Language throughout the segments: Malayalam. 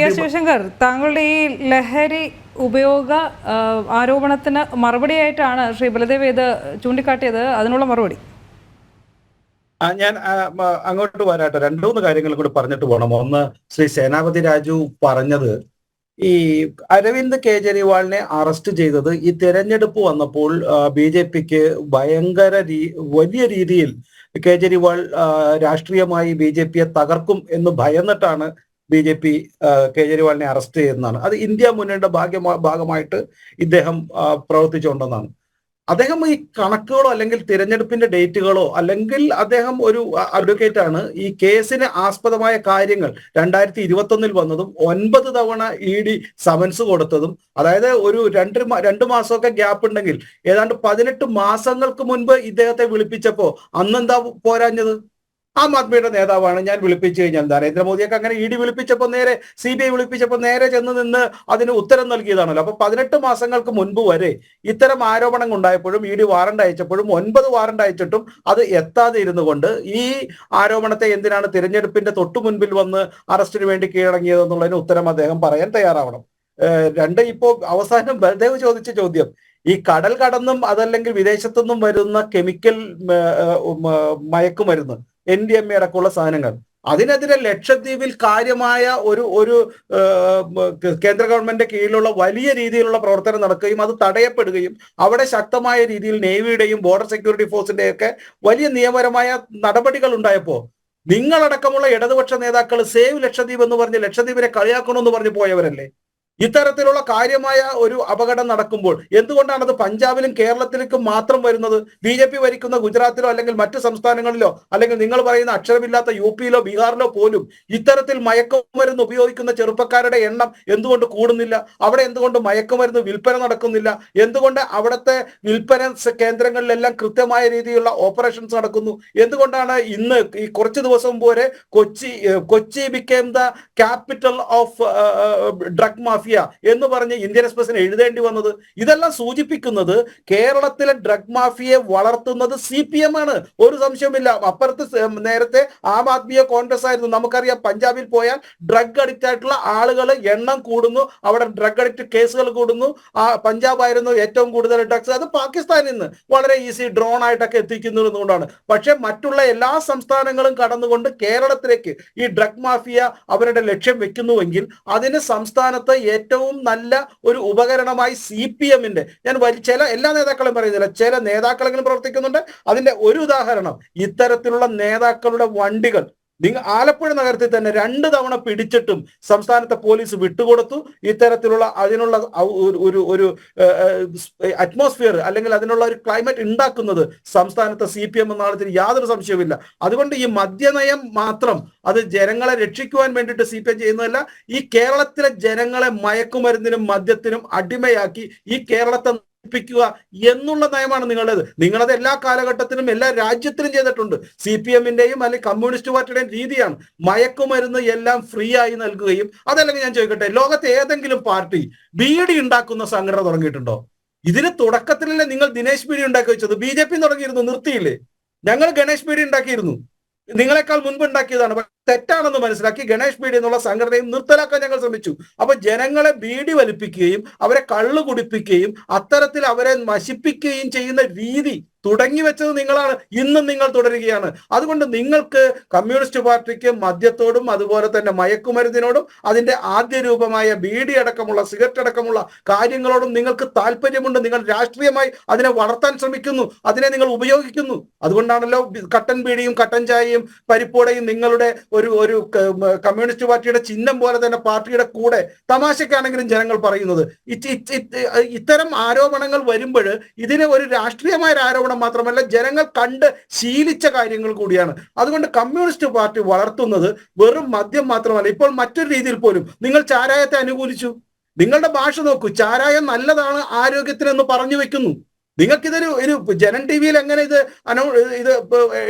ശ്രീ എസ് ശിവശങ്കർ താങ്കളുടെ ഈ ലഹരി ഉപയോഗ ആരോപണത്തിന് മറുപടിയായിട്ടാണ് ശ്രീ ബലദേവ് ഇത് ചൂണ്ടിക്കാട്ടിയത്. അതിനുള്ള മറുപടി. ഞാൻ അങ്ങോട്ട് വരാട്ടെ. രണ്ടു മൂന്ന് കാര്യങ്ങൾ കൂടി പറഞ്ഞിട്ട് പോകണം ഒന്ന് ശ്രീ സേനാപതി രാജു പറഞ്ഞത് ഈ അരവിന്ദ് കേജ്രിവാളിനെ അറസ്റ്റ് ചെയ്തത് ഈ തെരഞ്ഞെടുപ്പ് വന്നപ്പോൾ ബി ജെ പിക്ക് ഭയങ്കര രീ- വലിയ രീതിയിൽ കേജ്രിവാൾ രാഷ്ട്രീയമായി ബി ജെ പിയെ തകർക്കും എന്ന് ഭയന്നിട്ടാണ് ബി ജെ പി കേജ്രിവാളിനെ അറസ്റ്റ് ചെയ്യുന്നതാണ്. അത് ഇന്ത്യ മുന്നണിയുടെ ഭാഗ്യ ഭാഗമായിട്ട് ഇദ്ദേഹം പ്രവർത്തിച്ചുകൊണ്ടെന്നാണ്. അദ്ദേഹം ഈ കണക്കുകളോ അല്ലെങ്കിൽ തിരഞ്ഞെടുപ്പിന്റെ ഡേറ്റുകളോ അല്ലെങ്കിൽ അദ്ദേഹം ഒരു അഡ്വക്കേറ്റ് ആണ് ഈ കേസിന് ആസ്പദമായ കാര്യങ്ങൾ രണ്ടായിരത്തി ഇരുപത്തി ഒന്നിൽ വന്നതും ഒൻപത് തവണ ഇ ഡി സമൻസ് കൊടുത്തതും അതായത് ഒരു രണ്ടു രണ്ട് മാസമൊക്കെ ഗ്യാപ്പ് ഉണ്ടെങ്കിൽ ഏതാണ്ട് പതിനെട്ട് മാസങ്ങൾക്ക് മുൻപ് ഇദ്ദേഹത്തെ വിളിപ്പിച്ചപ്പോ അന്നെന്താ പോരാഞ്ഞത്? ആം ആദ്മിയുടെ നേതാവാണ്. ഞാൻ വിളിപ്പിച്ചു കഴിഞ്ഞാൽ നരേന്ദ്രമോദിയൊക്കെ അങ്ങനെ ഇ ഡി വിളിപ്പിച്ചപ്പോൾ നേരെ സി ബി ഐ വിളിപ്പിച്ചപ്പോൾ നേരെ ചെന്ന് നിന്ന് അതിന് ഉത്തരം നൽകിയതാണല്ലോ. അപ്പൊ പതിനെട്ട് മാസങ്ങൾക്ക് മുൻപ് വരെ ഇത്തരം ആരോപണങ്ങൾ ഉണ്ടായപ്പോഴും ഇ ഡി വാറണ്ട് അയച്ചപ്പോഴും ഒൻപത് വാറണ്ട് അയച്ചിട്ടും അത് എത്താതെ ഇരുന്നുകൊണ്ട് ഈ ആരോപണത്തെ എന്തിനാണ് തിരഞ്ഞെടുപ്പിന്റെ തൊട്ടു മുൻപിൽ വന്ന് അറസ്റ്റിന് വേണ്ടി കീഴടങ്ങിയത് എന്നുള്ളതിന് ഉത്തരം അദ്ദേഹം പറയാൻ തയ്യാറാവണം. രണ്ട് ഇപ്പോ അവസാനം ബൽദേവ് ചോദിച്ച ചോദ്യം. ഈ കടൽ കടന്നും അതല്ലെങ്കിൽ വിദേശത്തുനിന്നും വരുന്ന കെമിക്കൽ മയക്കുമരുന്ന് എൻ ഡി എം എ അടക്കമുള്ള സാധനങ്ങൾ. അതിനെതിരെ ലക്ഷദ്വീപിൽ കാര്യമായ ഒരു ഒരു കേന്ദ്ര ഗവൺമെന്റിന്റെ കീഴിലുള്ള വലിയ രീതിയിലുള്ള പ്രവർത്തനം നടക്കുകയും അത് തടയപ്പെടുകയും അവിടെ ശക്തമായ രീതിയിൽ നേവിയുടെയും ബോർഡർ സെക്യൂരിറ്റി ഫോഴ്സിന്റെയും ഒക്കെ വലിയ നിയമപരമായ നടപടികൾ ഉണ്ടായപ്പോ നിങ്ങളടക്കമുള്ള ഇടതുപക്ഷ നേതാക്കൾ സേവ് ലക്ഷദ്വീപ് എന്ന് പറഞ്ഞ് ലക്ഷദ്വീപിനെ കളിയാക്കണമെന്ന് പറഞ്ഞ് പോയവരല്ലേ? ഇത്തരത്തിലുള്ള കാര്യമായ ഒരു അപകടം നടക്കുമ്പോൾ എന്തുകൊണ്ടാണ് അത് പഞ്ചാബിലും കേരളത്തിലേക്കും മാത്രം വരുന്നത്? ബി ജെ പി ഭരിക്കുന്ന ഗുജറാത്തിലോ അല്ലെങ്കിൽ മറ്റ് സംസ്ഥാനങ്ങളിലോ അല്ലെങ്കിൽ നിങ്ങൾ പറയുന്ന അക്ഷരമില്ലാത്ത യു പിയിലോ ബീഹാറിലോ പോലും ഇത്തരത്തിൽ മയക്കുമരുന്ന് ഉപയോഗിക്കുന്ന ചെറുപ്പക്കാരുടെ എണ്ണം എന്തുകൊണ്ട് കൂടുന്നില്ല? അവിടെ എന്തുകൊണ്ട് മയക്കുമരുന്ന് വിൽപ്പന നടക്കുന്നില്ല? എന്തുകൊണ്ട് അവിടുത്തെ വിൽപ്പന കേന്ദ്രങ്ങളിലെല്ലാം കൃത്യമായ രീതിയിലുള്ള ഓപ്പറേഷൻസ് നടക്കുന്നു? എന്തുകൊണ്ടാണ് ഇന്ന് ഈ കുറച്ച് ദിവസം പോലെ Kochi Kochi become the capital of drug mafia എന്ന് പറഞ്ഞ് ഇന്ത്യൻ എക്സ്പ്രസിന് എഴുതേണ്ടി വന്നത്. ഇതെല്ലാം സൂചിപ്പിക്കുന്നത് കേരളത്തിലെ ഡ്രഗ് മാഫിയെ വളർത്തുന്നത് സി പി എം ആണ്. ഒരു സംശയമില്ല അപ്പുറത്ത് നേരത്തെ ആം ആദ്മിയോ കോൺഗ്രസ് ആയിരുന്നു. നമുക്കറിയാം പഞ്ചാബിൽ പോയാൽ ഡ്രഗ് അഡിക്റ്റ് ആയിട്ടുള്ള ആളുകൾ എണ്ണം കൂടുന്നു. അവിടെ ഡ്രഗ് അഡിക്റ്റ് കേസുകൾ കൂടുന്നു. ആ പഞ്ചാബ് ആയിരുന്നു ഏറ്റവും കൂടുതൽ ഡ്രഗ്സ് അത് പാകിസ്ഥാനിൽ നിന്ന് വളരെ ഈസി ഡ്രോൺ ആയിട്ടൊക്കെ എത്തിക്കുന്നു എന്നുകൊണ്ടാണ്. പക്ഷെ മറ്റുള്ള എല്ലാ സംസ്ഥാനങ്ങളും കടന്നുകൊണ്ട് കേരളത്തിലേക്ക് ഈ ഡ്രഗ് മാഫിയ അവരുടെ ലക്ഷ്യം വെക്കുന്നുവെങ്കിൽ അതിന് സംസ്ഥാനത്ത് ഏറ്റവും നല്ല ഒരു ഉപകരണമായി സി പി എമ്മിന്റെ ഞാൻ ചില എല്ലാ നേതാക്കളും പറയുന്നില്ല ചില നേതാക്കളെങ്കിലും പ്രവർത്തിക്കുന്നുണ്ട്. അതിന്റെ ഒരു ഉദാഹരണം ഇത്തരത്തിലുള്ള നേതാക്കളുടെ വണ്ടികൾ നിങ്ങൾ ആലപ്പുഴ നഗരത്തിൽ തന്നെ രണ്ട് തവണ പിടിച്ചിട്ടും സംസ്ഥാനത്തെ പോലീസ് വിട്ടുകൊടുത്തു. ഇത്തരത്തിലുള്ള അതിനുള്ള ഒരു- ഒരു അറ്റ്മോസ്ഫിയർ അല്ലെങ്കിൽ അതിനുള്ള ഒരു ക്ലൈമറ്റ് ഉണ്ടാക്കുന്നത് സംസ്ഥാനത്തെ സി പി എം യാതൊരു സംശയവുമില്ല. അതുകൊണ്ട് ഈ മദ്യനയം മാത്രം അത് ജനങ്ങളെ രക്ഷിക്കുവാൻ വേണ്ടിയിട്ട് സി പി എം ചെയ്യുന്നതല്ല ഈ കേരളത്തിലെ ജനങ്ങളെ മയക്കുമരുന്നിനും മദ്യത്തിനും അടിമയാക്കി ഈ കേരളത്തെ പ്പിക്കുക എന്നുള്ള നയമാണ് നിങ്ങളുടേത്. നിങ്ങളത് എല്ലാ കാലഘട്ടത്തിലും എല്ലാ രാജ്യത്തിലും ചെയ്തിട്ടുണ്ട്. സി പി എമ്മിന്റെയും അല്ലെങ്കിൽ കമ്മ്യൂണിസ്റ്റ് പാർട്ടിയുടെയും രീതിയാണ്. മയക്കുമരുന്ന് എല്ലാം ഫ്രീ ആയി നൽകുകയും അതല്ലെങ്കിൽ ഞാൻ ചോദിക്കട്ടെ ലോകത്തെ ഏതെങ്കിലും പാർട്ടി ബീഡി ഉണ്ടാക്കുന്ന സംഘടന തുടങ്ങിയിട്ടുണ്ടോ? ഇതിന് തുടക്കത്തിലല്ലേ നിങ്ങൾ ദിനേശ് ബീഡി ഉണ്ടാക്കി വെച്ചത്. ബി ജെ പി തുടങ്ങിയിരുന്നു നിർത്തിയില്ലേ? ഞങ്ങൾ ഗണേഷ് ബീഡി ഉണ്ടാക്കിയിരുന്നു. നിങ്ങളെക്കാൾ മുൻപ് ഉണ്ടാക്കിയതാണ്. തെറ്റാണെന്ന് മനസ്സിലാക്കി ഗണേഷ് ബീഡി എന്നുള്ള സംഘടനയും നിർത്തലാക്കാൻ ഞങ്ങൾ ശ്രമിച്ചു. അപ്പൊ ജനങ്ങളെ ബീഡി വലിപ്പിക്കുകയും അവരെ കള്ളു കുടിപ്പിക്കുകയും അത്തരത്തിൽ അവരെ നശിപ്പിക്കുകയും ചെയ്യുന്ന രീതി തുടങ്ങി വെച്ചത് നിങ്ങളാണ്. ഇന്നും നിങ്ങൾ തുടരുകയാണ്. അതുകൊണ്ട് നിങ്ങൾക്ക് കമ്മ്യൂണിസ്റ്റ് പാർട്ടിക്ക് മദ്യത്തോടും അതുപോലെ തന്നെ മയക്കുമരുന്നിനോടും അതിന്റെ ആദ്യ രൂപമായ ബീഡി അടക്കമുള്ള സിഗരറ്റ് അടക്കമുള്ള കാര്യങ്ങളോടും നിങ്ങൾക്ക് താല്പര്യമുണ്ട്. നിങ്ങൾ രാഷ്ട്രീയമായി അതിനെ വളർത്താൻ ശ്രമിക്കുന്നു. അതിനെ നിങ്ങൾ ഉപയോഗിക്കുന്നു. അതുകൊണ്ടാണല്ലോ കട്ടൻ ബീഡിയും കട്ടൻ ചായയും പരിപ്പോടയും നിങ്ങളുടെ ഒരു ഒരു കമ്മ്യൂണിസ്റ്റ് പാർട്ടിയുടെ ചിഹ്നം പോലെ തന്നെ പാർട്ടിയുടെ കൂടെ തമാശക്കാണെങ്കിലും ജനങ്ങൾ പറയുന്നത്. ഇത് ഇത് ഇത് ഇത്തരം ആരോപണങ്ങൾ വരുമ്പോൾ ഇതിനെ ഒരു രാഷ്ട്രീയമായ ആരോപണം മാത്രമല്ല ജനങ്ങൾ കണ്ട് ശീലിച്ച കാര്യങ്ങൾ കൂടിയാണ്. അതുകൊണ്ട് കമ്മ്യൂണിസ്റ്റ് പാർട്ടി വളർത്തുന്നത് വെറും മദ്യം മാത്രമല്ല. ഇപ്പോൾ മറ്റൊരു രീതിയിൽ പോലും നിങ്ങൾ ചാരായത്തെ അനുകൂലിച്ചു. നിങ്ങളുടെ ഭാഷ നോക്കൂ. ചാരായം നല്ലതാണ് ആരോഗ്യത്തിനെന്ന് പറഞ്ഞു വെക്കുന്നു. നിങ്ങൾക്കിതൊരു ഒരു ജനൻ ടി വിയിൽ എങ്ങനെ ഇത് അനൗ ഇത്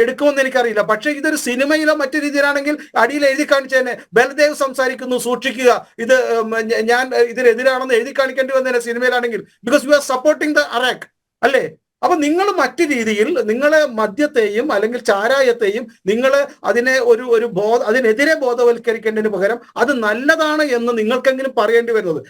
എടുക്കുമെന്ന് എനിക്കറിയില്ല. പക്ഷേ ഇതൊരു സിനിമയിലോ മറ്റു രീതിയിലാണെങ്കിൽ അടിയിൽ എഴുതി കാണിച്ചു ബലദേവ് സംസാരിക്കുന്നു സൂക്ഷിക്കുക. ഇത് ഞാൻ ഇതിനെതിരാണെന്ന് എഴുതി കാണിക്കേണ്ടി വന്നേനെ സിനിമയിലാണെങ്കിൽ because you are supporting the arrack അല്ലേ? അപ്പൊ നിങ്ങൾ മറ്റു രീതിയിൽ നിങ്ങളെ മദ്യത്തെയും അല്ലെങ്കിൽ ചാരായത്തെയും നിങ്ങൾ അതിനെ ഒരു ഒരു ബോധ അതിനെതിരെ ബോധവൽക്കരിക്കേണ്ടതിന് പകരം അത് നല്ലതാണ് എന്ന് നിങ്ങൾക്കെങ്കിലും പറയേണ്ടി വരുന്നത്.